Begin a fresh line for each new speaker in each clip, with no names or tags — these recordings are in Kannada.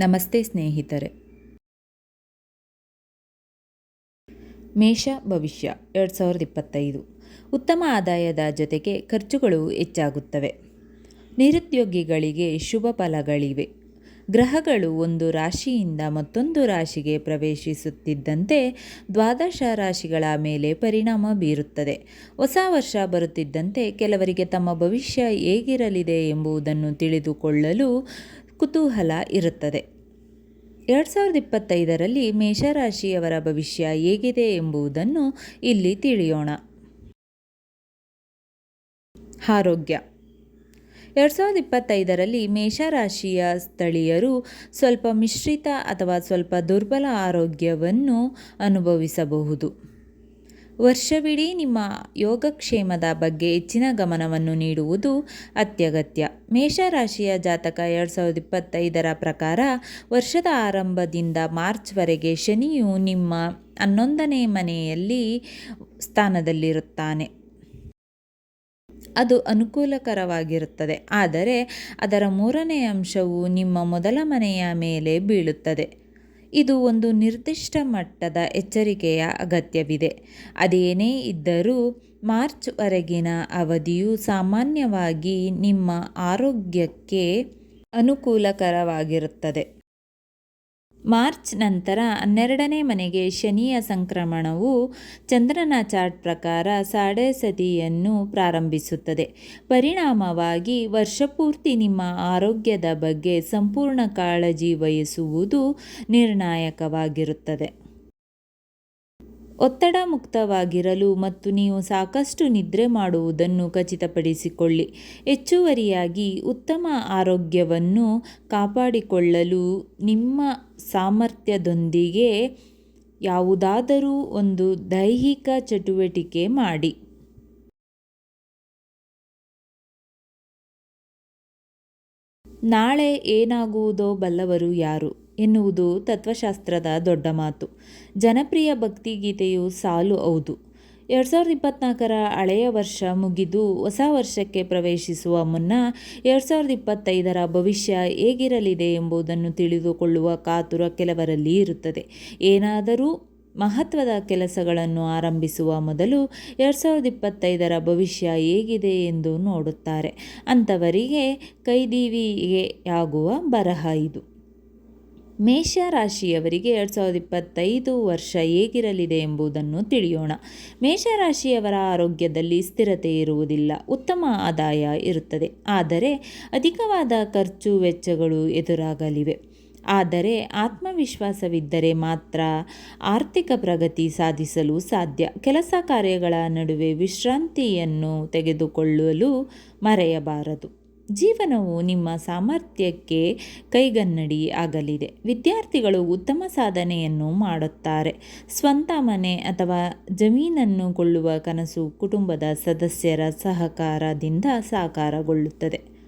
ನಮಸ್ತೆ ಸ್ನೇಹಿತರೆ. ಮೇಷ ಭವಿಷ್ಯ ಎರಡು ಸಾವಿರದ ಇಪ್ಪತ್ತೈದು. ಉತ್ತಮ ಆದಾಯದ ಜೊತೆಗೆ ಖರ್ಚುಗಳು ಹೆಚ್ಚಾಗುತ್ತವೆ. ನಿರುದ್ಯೋಗಿಗಳಿಗೆ ಶುಭ ಫಲಗಳಿವೆ. ಗ್ರಹಗಳು ಒಂದು ರಾಶಿಯಿಂದ ಮತ್ತೊಂದು ರಾಶಿಗೆ ಪ್ರವೇಶಿಸುತ್ತಿದ್ದಂತೆ ದ್ವಾದಶ ರಾಶಿಗಳ ಮೇಲೆ ಪರಿಣಾಮ ಬೀರುತ್ತದೆ. ಹೊಸ ವರ್ಷ ಬರುತ್ತಿದ್ದಂತೆ ಕೆಲವರಿಗೆ ತಮ್ಮ ಭವಿಷ್ಯ ಹೇಗಿರಲಿದೆ ಎಂಬುದನ್ನು ತಿಳಿದುಕೊಳ್ಳಲು ಕುತೂಹಲ ಇರುತ್ತದೆ. ಎರಡು ಸಾವಿರದ ಇಪ್ಪತ್ತೈದರಲ್ಲಿ ಮೇಷರಾಶಿಯವರ ಭವಿಷ್ಯ ಹೇಗಿದೆ ಎಂಬುದನ್ನು ಇಲ್ಲಿ ತಿಳಿಯೋಣ. ಆರೋಗ್ಯ. ಎರಡು ಸಾವಿರದ ಇಪ್ಪತ್ತೈದರಲ್ಲಿ ಮೇಷರಾಶಿಯ ಸ್ಥಳೀಯರು ಸ್ವಲ್ಪ ಮಿಶ್ರಿತ ಅಥವಾ ಸ್ವಲ್ಪ ದುರ್ಬಲ ಆರೋಗ್ಯವನ್ನು ಅನುಭವಿಸಬಹುದು. ವರ್ಷವಿಡೀ ನಿಮ್ಮ ಯೋಗಕ್ಷೇಮದ ಬಗ್ಗೆ ಹೆಚ್ಚಿನ ಗಮನವನ್ನು ನೀಡುವುದು ಅತ್ಯಗತ್ಯ. ಮೇಷರಾಶಿಯ ಜಾತಕ ಎರಡು ಸಾವಿರದ ಇಪ್ಪತ್ತೈದರ ಪ್ರಕಾರ ವರ್ಷದ ಆರಂಭದಿಂದ ಮಾರ್ಚ್ವರೆಗೆ ಶನಿಯು ನಿಮ್ಮ ಹನ್ನೊಂದನೇ ಮನೆಯಲ್ಲಿ ಸ್ಥಾನದಲ್ಲಿರುತ್ತಾನೆ. ಅದು ಅನುಕೂಲಕರವಾಗಿರುತ್ತದೆ, ಆದರೆ ಅದರ ಮೂರನೇ ಅಂಶವು ನಿಮ್ಮ ಮೊದಲ ಮನೆಯ ಮೇಲೆ ಬೀಳುತ್ತದೆ. ಇದು ಒಂದು ನಿರ್ದಿಷ್ಟ ಮಟ್ಟದ ಎಚ್ಚರಿಕೆಯ ಅಗತ್ಯವಿದೆ. ಅದೇನೇ ಇದ್ದರೂ ಮಾರ್ಚ್ವರೆಗಿನ ಅವಧಿಯು ಸಾಮಾನ್ಯವಾಗಿ ನಿಮ್ಮ ಆರೋಗ್ಯಕ್ಕೆ ಅನುಕೂಲಕರವಾಗಿರುತ್ತದೆ. ಮಾರ್ಚ್ ನಂತರ ಹನ್ನೆರಡನೇ ಮನೆಗೆ ಶನಿಯ ಸಂಕ್ರಮಣವು ಚಂದ್ರನ ಚಾರ್ಟ್ ಪ್ರಕಾರ ಸಾಡೆ ಸತಿಯನ್ನು ಪ್ರಾರಂಭಿಸುತ್ತದೆ. ಪರಿಣಾಮವಾಗಿ ವರ್ಷಪೂರ್ತಿ ನಿಮ್ಮ ಆರೋಗ್ಯದ ಬಗ್ಗೆ ಸಂಪೂರ್ಣ ಕಾಳಜಿ ವಹಿಸುವುದು ನಿರ್ಣಾಯಕವಾಗಿರುತ್ತದೆ. ಒತ್ತಡ ಮುಕ್ತವಾಗಿರಲು ಮತ್ತು ನೀವು ಸಾಕಷ್ಟು ನಿದ್ರೆ ಮಾಡುವುದನ್ನು ಖಚಿತಪಡಿಸಿಕೊಳ್ಳಿ. ಹೆಚ್ಚುವರಿಯಾಗಿ ಉತ್ತಮ ಆರೋಗ್ಯವನ್ನು ಕಾಪಾಡಿಕೊಳ್ಳಲು ನಿಮ್ಮ ಸಾಮರ್ಥ್ಯದೊಂದಿಗೆ ಯಾವುದಾದರೂ ಒಂದು ದೈಹಿಕ ಚಟುವಟಿಕೆ ಮಾಡಿ. ನಾಳೆ ಏನಾಗುವುದೋ ಬಲ್ಲವರು ಯಾರು? ಎನ್ನುವುದು ತತ್ವಶಾಸ್ತ್ರದ ದೊಡ್ಡ ಮಾತು. ಜನಪ್ರಿಯ ಭಕ್ತಿಗೀತೆಯು ಸಾಲು ಹೌದು. ಎರಡು ಸಾವಿರದ ಇಪ್ಪತ್ತ್ನಾಲ್ಕರ ಹಳೆಯ ವರ್ಷ ಮುಗಿದು ಹೊಸ ವರ್ಷಕ್ಕೆ ಪ್ರವೇಶಿಸುವ ಮುನ್ನ ಎರಡು ಸಾವಿರದ ಇಪ್ಪತ್ತೈದರ ಭವಿಷ್ಯ ಹೇಗಿರಲಿದೆ ಎಂಬುದನ್ನು ತಿಳಿದುಕೊಳ್ಳುವ ಕಾತುರ ಕೆಲವರಲ್ಲಿ ಇರುತ್ತದೆ. ಏನಾದರೂ ಮಹತ್ವದ ಕೆಲಸಗಳನ್ನು ಆರಂಭಿಸುವ ಮೊದಲು ಎರಡು ಸಾವಿರದ ಇಪ್ಪತ್ತೈದರ ಭವಿಷ್ಯ ಹೇಗಿದೆ ಎಂದು ನೋಡುತ್ತಾರೆ. ಅಂಥವರಿಗೆ ಕೈದೀವಿಗೆಯಾಗುವ ಬರಹ ಇದು. ಮೇಷ ರಾಶಿಯವರಿಗೆ ಎರಡು ಸಾವಿರದ ಇಪ್ಪತ್ತೈದು ವರ್ಷ ಹೇಗಿರಲಿದೆ ಎಂಬುದನ್ನು ತಿಳಿಯೋಣ. ಮೇಷರಾಶಿಯವರ ಆರೋಗ್ಯದಲ್ಲಿ ಸ್ಥಿರತೆ ಇರುವುದಿಲ್ಲ, ಉತ್ತಮ ಆದಾಯ ಇರುತ್ತದೆ. ಆದರೆ ಅಧಿಕವಾದ ಖರ್ಚು ವೆಚ್ಚಗಳು ಎದುರಾಗಲಿವೆ. ಆದರೆ ಆತ್ಮವಿಶ್ವಾಸವಿದ್ದರೆ ಮಾತ್ರ ಆರ್ಥಿಕ ಪ್ರಗತಿ ಸಾಧಿಸಲು ಸಾಧ್ಯ. ಕೆಲಸ ಕಾರ್ಯಗಳ ನಡುವೆ ವಿಶ್ರಾಂತಿಯನ್ನು ತೆಗೆದುಕೊಳ್ಳಲು ಮರೆಯಬಾರದು. ಜೀವನವು ನಿಮ್ಮ ಸಾಮರ್ಥ್ಯಕ್ಕೆ ಕೈಗನ್ನಡಿ ಆಗಲಿದೆ. ವಿದ್ಯಾರ್ಥಿಗಳು ಉತ್ತಮ ಸಾಧನೆಯನ್ನು ಮಾಡುತ್ತಾರೆ. ಸ್ವಂತ ಮನೆ ಅಥವಾ ಜಮೀನನ್ನು ಕೊಳ್ಳುವ ಕನಸು ಕುಟುಂಬದ ಸದಸ್ಯರ ಸಹಕಾರದಿಂದ ಸಾಕಾರಗೊಳ್ಳುತ್ತದೆ.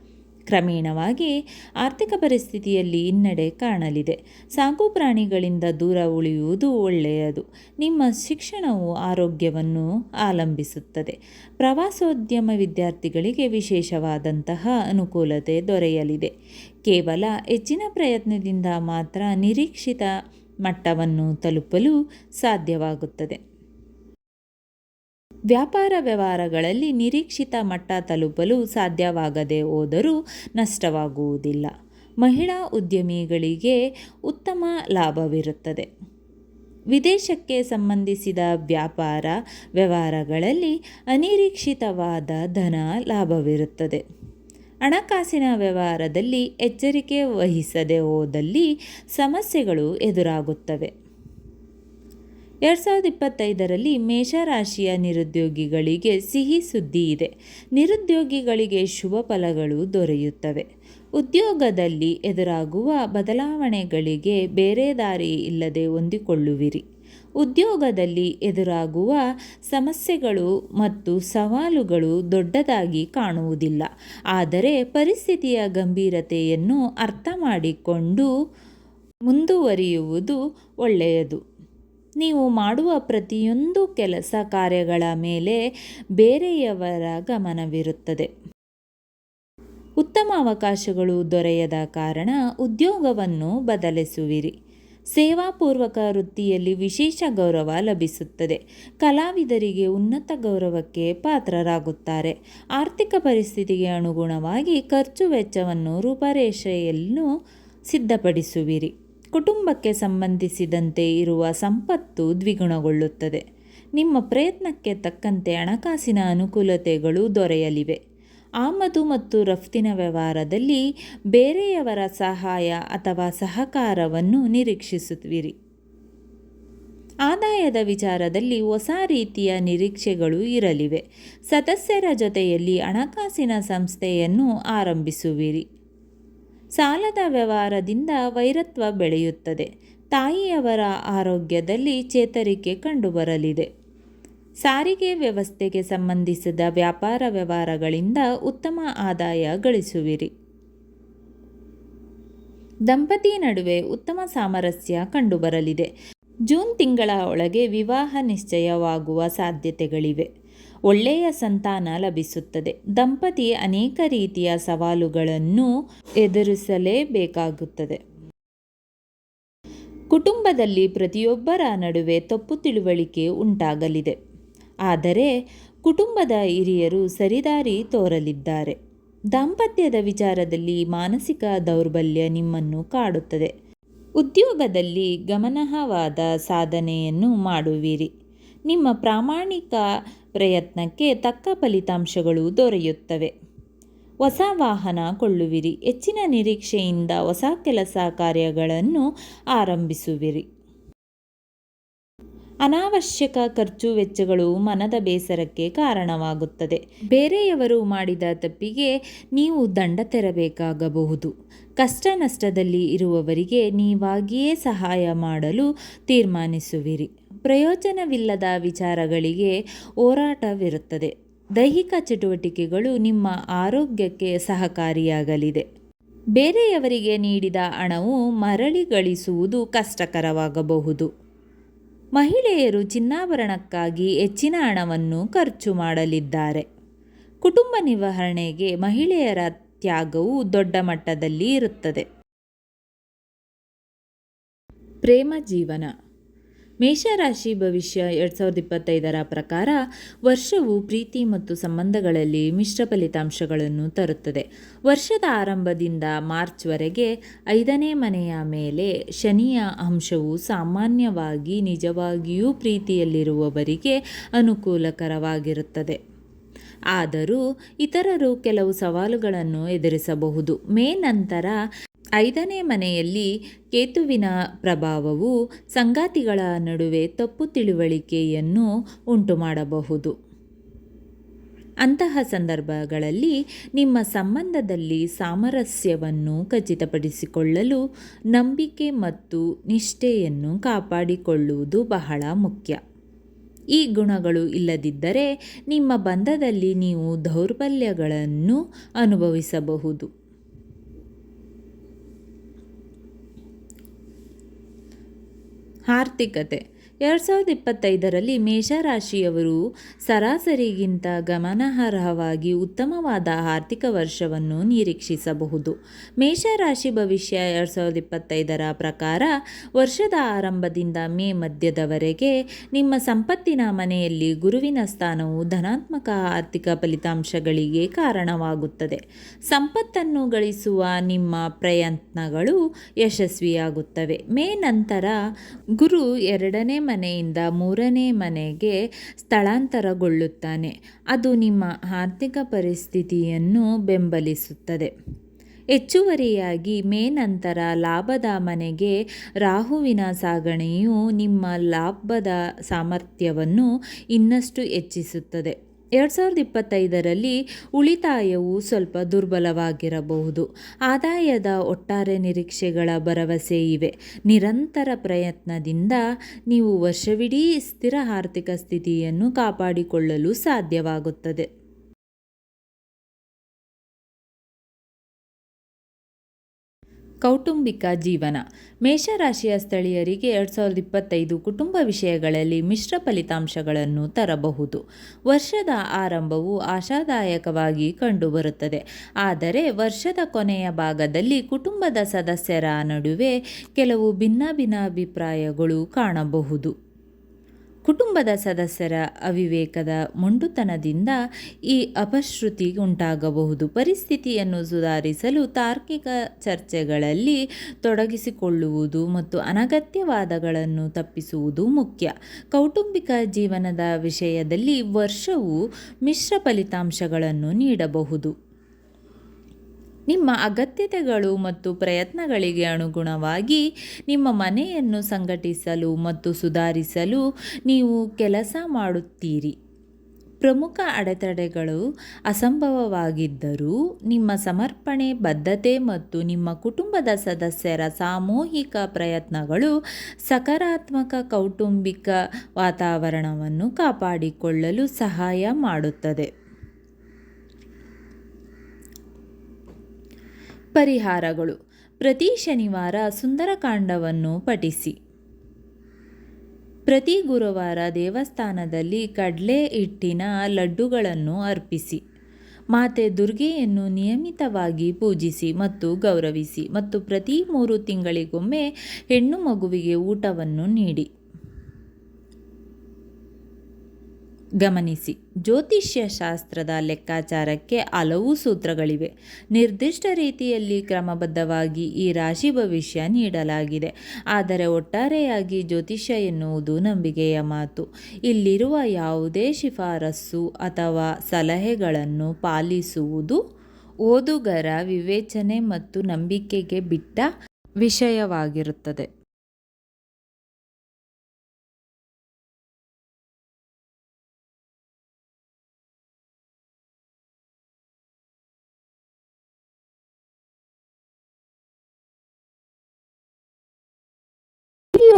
ಕ್ರಮೇಣವಾಗಿ ಆರ್ಥಿಕ ಪರಿಸ್ಥಿತಿಯಲ್ಲಿ ಹಿನ್ನಡೆ ಕಾಣಲಿದೆ. ಸಾಕು ಪ್ರಾಣಿಗಳಿಂದ ದೂರ ಉಳಿಯುವುದು ಒಳ್ಳೆಯದು. ನಿಮ್ಮ ಶಿಕ್ಷಣವು ಆರೋಗ್ಯವನ್ನು ಆಲಂಬಿಸುತ್ತದೆ. ಪ್ರವಾಸೋದ್ಯಮ ವಿದ್ಯಾರ್ಥಿಗಳಿಗೆ ವಿಶೇಷವಾದಂತಹ ಅನುಕೂಲತೆ ದೊರೆಯಲಿದೆ. ಕೇವಲ ಹೆಚ್ಚಿನ ಪ್ರಯತ್ನದಿಂದ ಮಾತ್ರ ನಿರೀಕ್ಷಿತ ಮಟ್ಟವನ್ನು ತಲುಪಲು ಸಾಧ್ಯವಾಗುತ್ತದೆ. ವ್ಯಾಪಾರ ವ್ಯವಹಾರಗಳಲ್ಲಿ ನಿರೀಕ್ಷಿತ ಮಟ್ಟ ತಲುಪಲು ಸಾಧ್ಯವಾಗದೆ ಹೋದರೂ ನಷ್ಟವಾಗುವುದಿಲ್ಲ. ಮಹಿಳಾ ಉದ್ಯಮಿಗಳಿಗೆ ಉತ್ತಮ ಲಾಭವಿರುತ್ತದೆ. ವಿದೇಶಕ್ಕೆ ಸಂಬಂಧಿಸಿದ ವ್ಯಾಪಾರ ವ್ಯವಹಾರಗಳಲ್ಲಿ ಅನಿರೀಕ್ಷಿತವಾದ ಧನ ಲಾಭವಿರುತ್ತದೆ. ಹಣಕಾಸಿನ ವ್ಯವಹಾರದಲ್ಲಿ ಎಚ್ಚರಿಕೆ ವಹಿಸದೆ ಹೋದಲ್ಲಿ ಸಮಸ್ಯೆಗಳು ಎದುರಾಗುತ್ತವೆ. ಎರಡು ಸಾವಿರದ ಇಪ್ಪತ್ತೈದರಲ್ಲಿ ಮೇಷರಾಶಿಯ ನಿರುದ್ಯೋಗಿಗಳಿಗೆ ಸಿಹಿ ಸುದ್ದಿ ಇದೆ. ನಿರುದ್ಯೋಗಿಗಳಿಗೆ ಶುಭ ಫಲಗಳು ದೊರೆಯುತ್ತವೆ. ಉದ್ಯೋಗದಲ್ಲಿ ಎದುರಾಗುವ ಬದಲಾವಣೆಗಳಿಗೆ ಬೇರೆ ದಾರಿ ಇಲ್ಲದೆ ಹೊಂದಿಕೊಳ್ಳುವಿರಿ. ಉದ್ಯೋಗದಲ್ಲಿ ಎದುರಾಗುವ ಸಮಸ್ಯೆಗಳು ಮತ್ತು ಸವಾಲುಗಳು ದೊಡ್ಡದಾಗಿ ಕಾಣುವುದಿಲ್ಲ. ಆದರೆ ಪರಿಸ್ಥಿತಿಯ ಗಂಭೀರತೆಯನ್ನು ಅರ್ಥ ಮಾಡಿಕೊಂಡು ಮುಂದುವರಿಯುವುದು ಒಳ್ಳೆಯದು. ನೀವು ಮಾಡುವ ಪ್ರತಿಯೊಂದು ಕೆಲಸ ಕಾರ್ಯಗಳ ಮೇಲೆ ಬೇರೆಯವರ ಗಮನವಿರುತ್ತದೆ. ಉತ್ತಮ ಅವಕಾಶಗಳು ದೊರೆಯದ ಕಾರಣ ಉದ್ಯೋಗವನ್ನು ಬದಲಿಸುವಿರಿ. ಸೇವಾಪೂರ್ವಕ ವೃತ್ತಿಯಲ್ಲಿ ವಿಶೇಷ ಗೌರವ ಲಭಿಸುತ್ತದೆ. ಕಲಾವಿದರಿಗೆ ಉನ್ನತ ಗೌರವಕ್ಕೆ ಪಾತ್ರರಾಗುತ್ತಾರೆ. ಆರ್ಥಿಕ ಪರಿಸ್ಥಿತಿಗೆ ಅನುಗುಣವಾಗಿ ಖರ್ಚು ವೆಚ್ಚವನ್ನು ರೂಪರೇಷೆಯನ್ನು ಸಿದ್ಧಪಡಿಸುವಿರಿ. ಕುಟುಂಬಕ್ಕೆ ಸಂಬಂಧಿಸಿದಂತೆ ಇರುವ ಸಂಪತ್ತು ದ್ವಿಗುಣಗೊಳ್ಳುತ್ತದೆ. ನಿಮ್ಮ ಪ್ರಯತ್ನಕ್ಕೆ ತಕ್ಕಂತೆ ಹಣಕಾಸಿನ ಅನುಕೂಲತೆಗಳು ದೊರೆಯಲಿವೆ. ಆಮದು ಮತ್ತು ರಫ್ತಿನ ವ್ಯವಹಾರದಲ್ಲಿ ಬೇರೆಯವರ ಸಹಾಯ ಅಥವಾ ಸಹಕಾರವನ್ನು ನಿರೀಕ್ಷಿಸುತ್ತೀರಿ. ಆದಾಯದ ವಿಚಾರದಲ್ಲಿ ಹೊಸ ರೀತಿಯ ನಿರೀಕ್ಷೆಗಳು ಇರಲಿವೆ. ಸದಸ್ಯರ ಜೊತೆಯಲ್ಲಿ ಹಣಕಾಸಿನ ಸಂಸ್ಥೆಯನ್ನು ಆರಂಭಿಸುವಿರಿ. ಸಾಲದ ವ್ಯವಹಾರದಿಂದ ವೈರತ್ವ ಬೆಳೆಯುತ್ತದೆ. ತಾಯಿಯವರ ಆರೋಗ್ಯದಲ್ಲಿ ಚೇತರಿಕೆ ಕಂಡುಬರಲಿದೆ. ಸಾರಿಗೆ ವ್ಯವಸ್ಥೆಗೆ ಸಂಬಂಧಿಸಿದ ವ್ಯಾಪಾರ ವ್ಯವಹಾರಗಳಿಂದ ಉತ್ತಮ ಆದಾಯ ಗಳಿಸುವಿರಿ. ದಂಪತಿ ನಡುವೆ ಉತ್ತಮ ಸಾಮರಸ್ಯ ಕಂಡುಬರಲಿದೆ. ಜೂನ್ ತಿಂಗಳ ಒಳಗೆ ವಿವಾಹ ನಿಶ್ಚಯವಾಗುವ ಸಾಧ್ಯತೆಗಳಿವೆ. ಒಳ್ಳೆಯ ಸಂತಾನ ಲಭಿಸುತ್ತದೆ. ದಂಪತಿ ಅನೇಕ ರೀತಿಯ ಸವಾಲುಗಳನ್ನು ಎದುರಿಸಲೇಬೇಕಾಗುತ್ತದೆ. ಕುಟುಂಬದಲ್ಲಿ ಪ್ರತಿಯೊಬ್ಬರ ನಡುವೆ ತಪ್ಪು ತಿಳುವಳಿಕೆ ಉಂಟಾಗಲಿದೆ. ಆದರೆ ಕುಟುಂಬದ ಹಿರಿಯರು ಸರಿದಾರಿ ತೋರಲಿದ್ದಾರೆ. ದಾಂಪತ್ಯದ ವಿಚಾರದಲ್ಲಿ ಮಾನಸಿಕ ದೌರ್ಬಲ್ಯ ನಿಮ್ಮನ್ನು ಕಾಡುತ್ತದೆ. ಉದ್ಯೋಗದಲ್ಲಿ ಗಮನಾರ್ಹವಾದ ಸಾಧನೆಯನ್ನು ಮಾಡುವಿರಿ. ನಿಮ್ಮ ಪ್ರಾಮಾಣಿಕ ಪ್ರಯತ್ನಕ್ಕೆ ತಕ್ಕ ಫಲಿತಾಂಶಗಳು ದೊರೆಯುತ್ತವೆ. ಹೊಸ ವಾಹನ ಕೊಳ್ಳುವಿರಿ. ಹೆಚ್ಚಿನ ನಿರೀಕ್ಷೆಯಿಂದ ಹೊಸ ಕೆಲಸ ಕಾರ್ಯಗಳನ್ನು ಆರಂಭಿಸುವಿರಿ. ಅನಾವಶ್ಯಕ ಖರ್ಚು ವೆಚ್ಚಗಳು ಮನದ ಬೇಸರಕ್ಕೆ ಕಾರಣವಾಗುತ್ತದೆ. ಬೇರೆಯವರು ಮಾಡಿದ ತಪ್ಪಿಗೆ ನೀವು ದಂಡ ತೆರಬೇಕಾಗಬಹುದು. ಕಷ್ಟ ನಷ್ಟದಲ್ಲಿ ಇರುವವರಿಗೆ ನೀವಾಗಿಯೇ ಸಹಾಯ ಮಾಡಲು ತೀರ್ಮಾನಿಸುವಿರಿ. ಪ್ರಯೋಜನವಿಲ್ಲದ ವಿಚಾರಗಳಿಗೆ ಹೋರಾಟವಿರುತ್ತದೆ. ದೈಹಿಕ ಚಟುವಟಿಕೆಗಳು ನಿಮ್ಮ ಆರೋಗ್ಯಕ್ಕೆ ಸಹಕಾರಿಯಾಗಲಿದೆ. ಬೇರೆಯವರಿಗೆ ನೀಡಿದ ಹಣವು ಮರಳಿ ಗಳಿಸುವುದು ಕಷ್ಟಕರವಾಗಬಹುದು. ಮಹಿಳೆಯರು ಚಿನ್ನಾಭರಣಕ್ಕಾಗಿ ಹೆಚ್ಚಿನ ಹಣವನ್ನು ಖರ್ಚು ಮಾಡಲಿದ್ದಾರೆ. ಕುಟುಂಬ ನಿರ್ವಹಣೆಗೆ ಮಹಿಳೆಯರ ತ್ಯಾಗವು ದೊಡ್ಡ ಮಟ್ಟದಲ್ಲಿ ಇರುತ್ತದೆ. ಪ್ರೇಮ ಜೀವನ. ಮೇಷರಾಶಿ ಭವಿಷ್ಯ ಎರಡು ಸಾವಿರದ ಇಪ್ಪತ್ತೈದರ ಪ್ರಕಾರ ವರ್ಷವು ಪ್ರೀತಿ ಮತ್ತು ಸಂಬಂಧಗಳಲ್ಲಿ ಮಿಶ್ರ ಫಲಿತಾಂಶಗಳನ್ನು ತರುತ್ತದೆ. ವರ್ಷದ ಆರಂಭದಿಂದ ಮಾರ್ಚ್ವರೆಗೆ ಐದನೇ ಮನೆಯ ಮೇಲೆ ಶನಿಯ ಅಂಶವು ಸಾಮಾನ್ಯವಾಗಿ ನಿಜವಾಗಿಯೂ ಪ್ರೀತಿಯಲ್ಲಿರುವವರಿಗೆ ಅನುಕೂಲಕರವಾಗಿರುತ್ತದೆ. ಆದರೂ ಇತರರು ಕೆಲವು ಸವಾಲುಗಳನ್ನು ಎದುರಿಸಬಹುದು. ಮೇ ನಂತರ ಐದನೇ ಮನೆಯಲ್ಲಿ ಕೇತುವಿನ ಪ್ರಭಾವವು ಸಂಗಾತಿಗಳ ನಡುವೆ ತಪ್ಪು ತಿಳುವಳಿಕೆಯನ್ನು ಉಂಟುಮಾಡಬಹುದು. ಅಂತಹ ಸಂದರ್ಭಗಳಲ್ಲಿ ನಿಮ್ಮ ಸಂಬಂಧದಲ್ಲಿ ಸಾಮರಸ್ಯವನ್ನು ಖಚಿತಪಡಿಸಿಕೊಳ್ಳಲು ನಂಬಿಕೆ ಮತ್ತು ನಿಷ್ಠೆಯನ್ನು ಕಾಪಾಡಿಕೊಳ್ಳುವುದು ಬಹಳ ಮುಖ್ಯ. ಈ ಗುಣಗಳು ಇಲ್ಲದಿದ್ದರೆ ನಿಮ್ಮ ಬಂಧದಲ್ಲಿ ನೀವು ದೌರ್ಬಲ್ಯಗಳನ್ನು ಅನುಭವಿಸಬಹುದು. ಆರ್ಥಿಕತೆ. ಎರಡು ಸಾವಿರದ ಇಪ್ಪತ್ತೈದರಲ್ಲಿ ಮೇಷರಾಶಿಯವರು ಸರಾಸರಿಗಿಂತ ಗಮನಾರ್ಹವಾಗಿ ಉತ್ತಮವಾದ ಆರ್ಥಿಕ ವರ್ಷವನ್ನು ನಿರೀಕ್ಷಿಸಬಹುದು. ಮೇಷರಾಶಿ ಭವಿಷ್ಯ ಎರಡು ಸಾವಿರದ ಇಪ್ಪತ್ತೈದರ ಪ್ರಕಾರ ವರ್ಷದ ಆರಂಭದಿಂದ ಮೇ ಮಧ್ಯದವರೆಗೆ ನಿಮ್ಮ ಸಂಪತ್ತಿನ ಮನೆಯಲ್ಲಿ ಗುರುವಿನ ಸ್ಥಾನವು ಧನಾತ್ಮಕ ಆರ್ಥಿಕ ಫಲಿತಾಂಶಗಳಿಗೆ ಕಾರಣವಾಗುತ್ತದೆ. ಸಂಪತ್ತನ್ನು ಗಳಿಸುವ ನಿಮ್ಮ ಪ್ರಯತ್ನಗಳು ಯಶಸ್ವಿಯಾಗುತ್ತವೆ. ಮೇ ನಂತರ ಗುರು ಎರಡನೇ ಮನೆಯಿಂದ ಮೂರನೇ ಮನೆಗೆ ಸ್ಥಳಾಂತರಗೊಳ್ಳುತ್ತಾನೆ. ಅದು ನಿಮ್ಮ ಆರ್ಥಿಕ ಪರಿಸ್ಥಿತಿಯನ್ನು ಬೆಂಬಲಿಸುತ್ತದೆ. ಹೆಚ್ಚುವರಿಯಾಗಿ ಮೇ ನಂತರ ಲಾಭದ ಮನೆಗೆ ರಾಹುವಿನ ಸಾಗಣೆಯು ನಿಮ್ಮ ಲಾಭದ ಸಾಮರ್ಥ್ಯವನ್ನು ಇನ್ನಷ್ಟು ಹೆಚ್ಚಿಸುತ್ತದೆ. ಎರಡು ಸಾವಿರದ ಇಪ್ಪತ್ತೈದರಲ್ಲಿ ಉಳಿತಾಯವು ಸ್ವಲ್ಪ ದುರ್ಬಲವಾಗಿರಬಹುದು. ಆದಾಯದ ಒಟ್ಟಾರೆ ನಿರೀಕ್ಷೆಗಳ ಭರವಸೆ ಇವೆ. ನಿರಂತರ ಪ್ರಯತ್ನದಿಂದ ನೀವು ವರ್ಷವಿಡೀ ಸ್ಥಿರ ಆರ್ಥಿಕ ಸ್ಥಿತಿಯನ್ನು ಕಾಪಾಡಿಕೊಳ್ಳಲು ಸಾಧ್ಯವಾಗುತ್ತದೆ. ಕೌಟುಂಬಿಕ ಜೀವನ. ಮೇಷರಾಶಿಯ ಸ್ಥಳೀಯರಿಗೆ ಎರಡು ಸಾವಿರದ ಇಪ್ಪತ್ತೈದು ಕುಟುಂಬ ವಿಷಯಗಳಲ್ಲಿ ಮಿಶ್ರ ಫಲಿತಾಂಶಗಳನ್ನು ತರಬಹುದು. ವರ್ಷದ ಆರಂಭವು ಆಶಾದಾಯಕವಾಗಿ ಕಂಡುಬರುತ್ತದೆ. ಆದರೆ ವರ್ಷದ ಕೊನೆಯ ಭಾಗದಲ್ಲಿ ಕುಟುಂಬದ ಸದಸ್ಯರ ನಡುವೆ ಕೆಲವು ಭಿನ್ನಾಭಿನ್ನಾಭಿಪ್ರಾಯಗಳು ಕಾಣಬಹುದು. ಕುಟುಂಬದ ಸದಸ್ಯರ ಅವಿವೇಕದ ಮೊಂಡುತನದಿಂದ ಈ ಅಪಶ್ರುತಿ ಉಂಟಾಗಬಹುದು. ಪರಿಸ್ಥಿತಿಯನ್ನು ಸುಧಾರಿಸಲು ತಾರ್ಕಿಕ ಚರ್ಚೆಗಳಲ್ಲಿ ತೊಡಗಿಸಿಕೊಳ್ಳುವುದು ಮತ್ತು ಅನಗತ್ಯವಾದಗಳನ್ನು ತಪ್ಪಿಸುವುದು ಮುಖ್ಯ. ಕೌಟುಂಬಿಕ ಜೀವನದ ವಿಷಯದಲ್ಲಿ ವರ್ಷವು ಮಿಶ್ರ ಫಲಿತಾಂಶಗಳನ್ನು ನೀಡಬಹುದು. ನಿಮ್ಮ ಅಗತ್ಯತೆಗಳು ಮತ್ತು ಪ್ರಯತ್ನಗಳಿಗೆ ಅನುಗುಣವಾಗಿ ನಿಮ್ಮ ಮನೆಯನ್ನು ಸಂಘಟಿಸಲು ಮತ್ತು ಸುಧಾರಿಸಲು ನೀವು ಕೆಲಸ ಮಾಡುತ್ತೀರಿ. ಪ್ರಮುಖ ಅಡೆತಡೆಗಳು ಅಸಂಭವವಾಗಿದ್ದರೂ ನಿಮ್ಮ ಸಮರ್ಪಣೆ, ಬದ್ಧತೆ ಮತ್ತು ನಿಮ್ಮ ಕುಟುಂಬದ ಸದಸ್ಯರ ಸಾಮೂಹಿಕ ಪ್ರಯತ್ನಗಳು ಸಕಾರಾತ್ಮಕ ಕೌಟುಂಬಿಕ ವಾತಾವರಣವನ್ನು ಕಾಪಾಡಿಕೊಳ್ಳಲು ಸಹಾಯ ಮಾಡುತ್ತದೆ. ಪರಿಹಾರಗಳು. ಪ್ರತಿ ಶನಿವಾರ ಸುಂದರಕಾಂಡವನ್ನು ಪಠಿಸಿ. ಪ್ರತಿ ಗುರುವಾರ ದೇವಸ್ಥಾನದಲ್ಲಿ ಕಡಲೆ ಹಿಟ್ಟಿನ ಲಡ್ಡುಗಳನ್ನು ಅರ್ಪಿಸಿ. ಮಾತೆ ದುರ್ಗೆಯನ್ನು ನಿಯಮಿತವಾಗಿ ಪೂಜಿಸಿ ಮತ್ತು ಗೌರವಿಸಿ ಮತ್ತು ಪ್ರತಿ ಮೂರು ತಿಂಗಳಿಗೊಮ್ಮೆ ಹೆಣ್ಣು ಮಗುವಿಗೆ ಊಟವನ್ನು ನೀಡಿ. ಗಮನಿಸಿ. ಜ್ಯೋತಿಷ್ಯ ಶಾಸ್ತ್ರದ ಲೆಕ್ಕಾಚಾರಕ್ಕೆ ಹಲವು ಸೂತ್ರಗಳಿವೆ. ನಿರ್ದಿಷ್ಟ ರೀತಿಯಲ್ಲಿ ಕ್ರಮಬದ್ಧವಾಗಿ ಈ ರಾಶಿ ಭವಿಷ್ಯ ನೀಡಲಾಗಿದೆ. ಆದರೆ ಒಟ್ಟಾರೆಯಾಗಿ ಜ್ಯೋತಿಷ್ಯ ಎನ್ನುವುದು ನಂಬಿಕೆಯ ಮಾತು. ಇಲ್ಲಿರುವ ಯಾವುದೇ ಶಿಫಾರಸ್ಸು ಅಥವಾ ಸಲಹೆಗಳನ್ನು ಪಾಲಿಸುವುದು ಓದುಗರ ವಿವೇಚನೆ ಮತ್ತು ನಂಬಿಕೆಗೆ ಬಿಟ್ಟ ವಿಷಯವಾಗಿರುತ್ತದೆ.